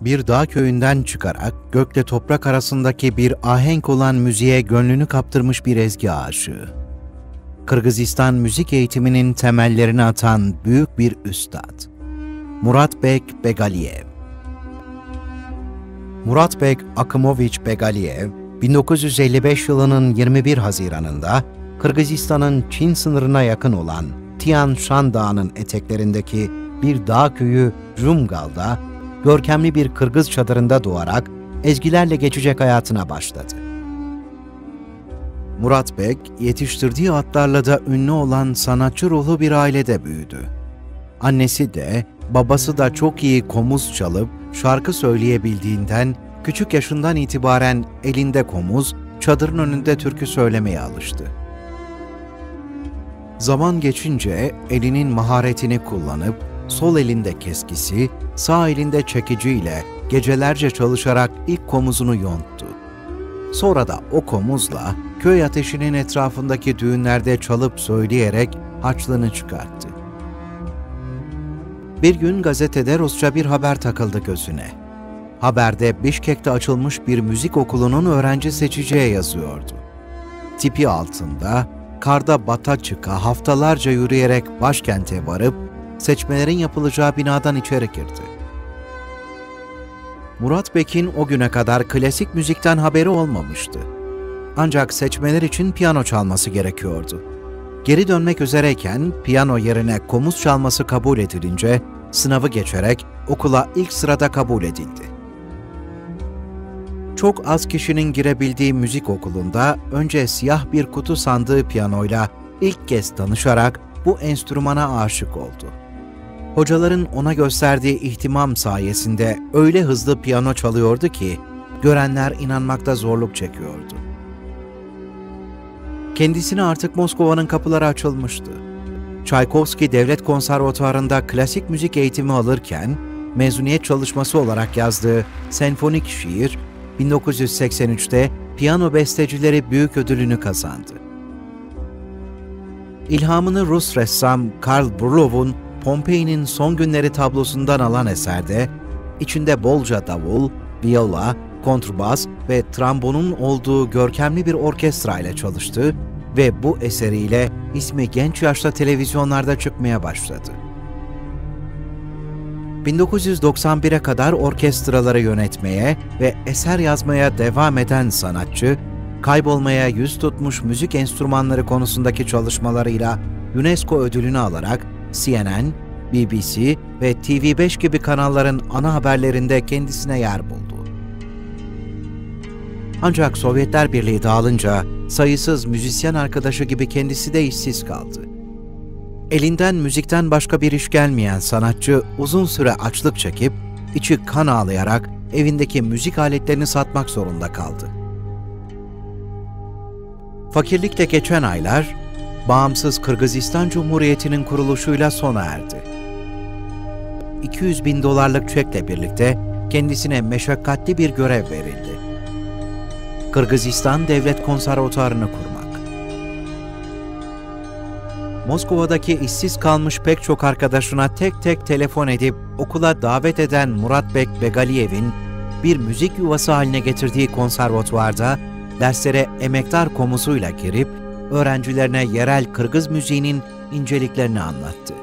bir dağ köyünden çıkarak gökle toprak arasındaki bir ahenk olan müziğe gönlünü kaptırmış bir ezgi aşığı. Kırgızistan müzik eğitiminin temellerini atan büyük bir üstad. Murat Bek Begaliyev Murat Bek Akimoviç Begaliyev, 1955 yılının 21 Haziran'ında Kırgızistan'ın Çin sınırına yakın olan Tian Shan Dağı'nın eteklerindeki bir dağ köyü Rumgal'da görkemli bir Kırgız çadırında doğarak ezgilerle geçecek hayatına başladı. Murat Bek, yetiştirdiği atlarla da ünlü olan sanatçı ruhlu bir ailede büyüdü. Annesi de, babası da çok iyi komuz çalıp şarkı söyleyebildiğinden küçük yaşından itibaren elinde komuz, çadırın önünde türkü söylemeye alıştı. Zaman geçince elinin maharetini kullanıp sol elinde keskisi, sağ elinde çekiciyle gecelerce çalışarak ilk komuzunu yonttu. Sonra da o komuzla köy ateşinin etrafındaki düğünlerde çalıp söyleyerek harçlığını çıkarttı. Bir gün gazetede Rusça bir haber takıldı gözüne. Haberde Bişkek'te açılmış bir müzik okulunun öğrenci seçeceği yazıyordu. Tipi altında, karda bata çıka haftalarca yürüyerek başkente varıp seçmelerin yapılacağı binadan içeri girdi. Murat Bek'in o güne kadar klasik müzikten haberi olmamıştı. Ancak seçmeler için piyano çalması gerekiyordu. Geri dönmek üzereyken piyano yerine komuz çalması kabul edilince sınavı geçerek okula ilk sırada kabul edildi. Çok az kişinin girebildiği müzik okulunda önce siyah bir kutu sandığı piyanoyla ilk kez tanışarak bu enstrümana aşık oldu. Hocaların ona gösterdiği ihtimam sayesinde öyle hızlı piyano çalıyordu ki görenler inanmakta zorluk çekiyordu. Kendisine artık Moskova'nın kapıları açılmıştı. Çaykovski Devlet Konservatuarı'nda klasik müzik eğitimi alırken, mezuniyet çalışması olarak yazdığı senfonik şiir, 1983'te piyano bestecileri büyük ödülünü kazandı. İlhamını Rus ressam Karl Burlov'un Pompei'nin son günleri tablosundan alan eserde, içinde bolca davul, viola, kontrbas ve trombonun olduğu görkemli bir orkestra ile çalıştı ve bu eseriyle ismi genç yaşta televizyonlarda çıkmaya başladı. 1991'e kadar orkestraları yönetmeye ve eser yazmaya devam eden sanatçı, kaybolmaya yüz tutmuş müzik enstrümanları konusundaki çalışmalarıyla UNESCO ödülünü alarak CNN, BBC ve TV5 gibi kanalların ana haberlerinde kendisine yer buldu. Ancak Sovyetler Birliği dağılınca sayısız müzisyen arkadaşı gibi kendisi de işsiz kaldı. Elinden müzikten başka bir iş gelmeyen sanatçı uzun süre açlık çekip içi kan ağlayarak evindeki müzik aletlerini satmak zorunda kaldı. Fakirlikte geçen aylar bağımsız Kırgızistan Cumhuriyeti'nin kuruluşuyla sona erdi. 200 bin dolarlık çekle birlikte kendisine meşakkatli bir görev verildi. Kırgızistan Devlet Konservatuarını kurmak. Moskova'daki işsiz kalmış pek çok arkadaşına tek tek telefon edip okula davet eden Murat Bek Begaliyev'in bir müzik yuvası haline getirdiği konservatuvarda derslere emektar komuzuyla girip öğrencilerine yerel Kırgız müziğinin inceliklerini anlattı.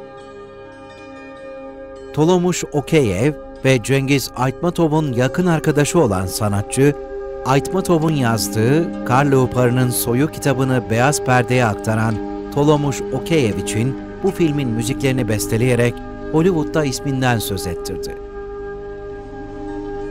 Tolomuş Okeyev ve Cengiz Aytmatov'un yakın arkadaşı olan sanatçı, Aytmatov'un yazdığı Karl Parı'nın Soyu kitabını beyaz perdeye aktaran Tolomuş Okeyev için bu filmin müziklerini besteleyerek Hollywood'da isminden söz ettirdi.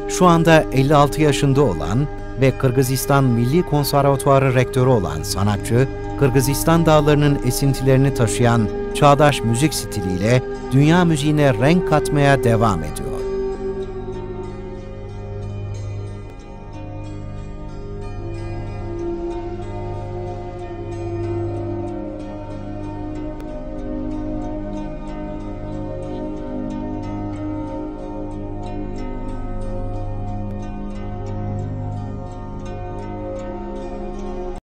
Şu anda 56 yaşında olan ve Kırgızistan Milli Konservatuarı rektörü olan sanatçı, Kırgızistan dağlarının esintilerini taşıyan çağdaş müzik stiliyle dünya müziğine renk katmaya devam ediyor.